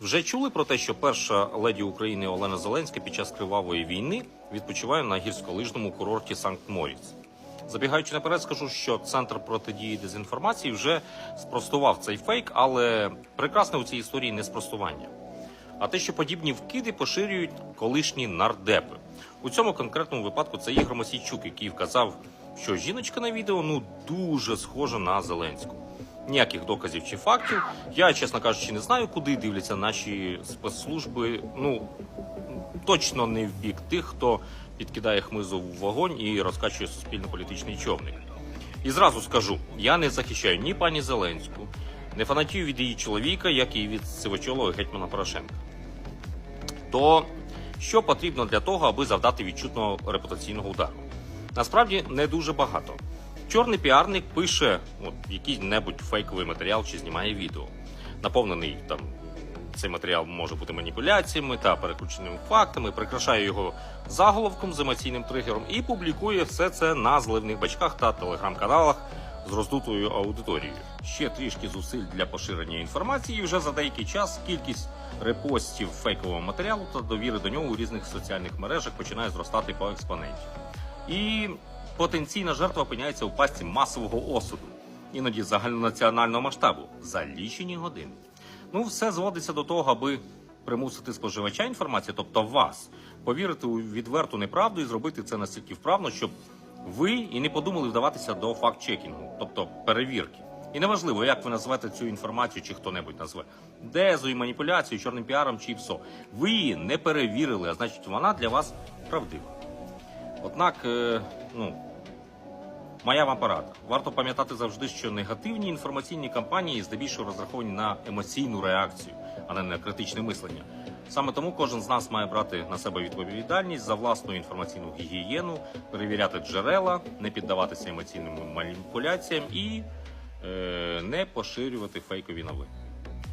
Вже чули про те, що перша леді України Олена Зеленська під час кривавої війни відпочиває на гірськолижному курорті Санкт-Моріц. Забігаючи наперед, скажу, що центр протидії дезінформації вже спростував цей фейк, але прекрасне у цій історії не спростування. А те, що подібні вкиди поширюють колишні нардепи. У цьому конкретному випадку це Ігор Мосійчук, який вказав, що жіночка на відео ну дуже схожа на Зеленську. Ніяких доказів чи фактів. Я, чесно кажучи, не знаю, куди дивляться наші спецслужби. Ну точно не в бік тих, хто підкидає хмизу в вогонь і розкачує суспільно-політичний човник. І зразу скажу: я не захищаю ні пані Зеленську, не фанатію від її чоловіка, як і від сивочолого гетьмана Порошенка. То що потрібно для того, аби завдати відчутного репутаційного удару? Насправді не дуже багато. Чорний піарник пише от, який-небудь фейковий матеріал чи знімає відео, наповнений там. Цей матеріал може бути маніпуляціями та перекрученими фактами, прикрашає його заголовком з емоційним тригером і публікує все це на зливних бачках та телеграм-каналах з роздутою аудиторією. Ще трішки зусиль для поширення інформації. Вже за деякий час кількість репостів фейкового матеріалу та довіри до нього у різних соціальних мережах починає зростати по експоненті. І потенційна жертва опиняється у пастці масового осуду, іноді загальнонаціонального масштабу за лічені години. Ну, все зводиться до того, аби примусити споживача інформації, тобто вас, повірити у відверту неправду і зробити це настільки вправно, щоб ви і не подумали вдаватися до факт-чекінгу, тобто перевірки. І неважливо, як ви назвете цю інформацію, чи хто-небудь назве дезою, маніпуляцією, чорним піаром чи ПСО. Ви її не перевірили, а значить вона для вас правдива. Однак, е, ну, Моя вам порада. Варто пам'ятати завжди, що негативні інформаційні кампанії здебільшого розраховані на емоційну реакцію, а не на критичне мислення. Саме тому кожен з нас має брати на себе відповідальність за власну інформаційну гігієну, перевіряти джерела, не піддаватися емоційним маніпуляціям і е, не поширювати фейкові новини.